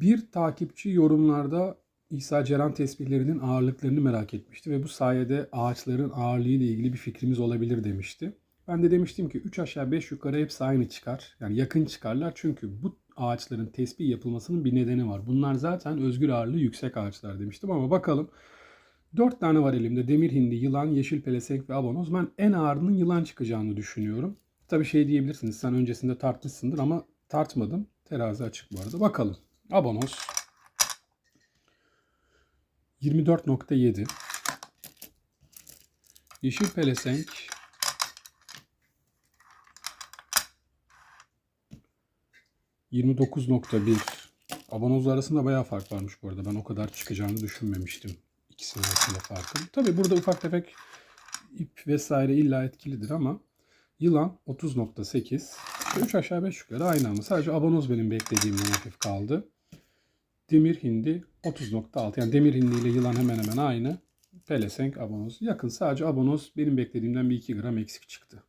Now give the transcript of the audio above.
Bir takipçi yorumlarda İsa Ceren tesbihlerinin ağırlıklarını merak etmişti ve bu sayede ağaçların ağırlığı ile ilgili bir fikrimiz olabilir demişti. Ben de demiştim ki 3 aşağı 5 yukarı hepsi aynı çıkar. Yani yakın çıkarlar çünkü bu ağaçların tespih yapılmasının bir nedeni var. Bunlar zaten özgür ağırlığı yüksek ağaçlar demiştim ama bakalım. 4 tane var elimde. Demir hindi, yılan, yeşil pelesenk ve abonoz. Ben en ağırının yılan çıkacağını düşünüyorum. Tabii şey diyebilirsiniz sen öncesinde tartmışsındır ama tartmadım. Terazi açık bu arada. Bakalım. Abonoz 24.7 Yeşil pelesenk 29.1 Abanozla arasında bayağı fark varmış bu arada. Ben o kadar çıkacağını düşünmemiştim. İkisinin arasında farkın. Tabi burada ufak tefek ip vesaire illa etkilidir ama yılan 30.8 İşte 3 aşağı 5 yukarı aynı ama sadece abanoz benim beklediğimden hafif kaldı. Demir hindi 30.6 yani demir hindi ile yılan hemen hemen aynı. Pelesenk abonoz yakın sadece abonoz benim beklediğimden bir 2 gram eksik çıktı.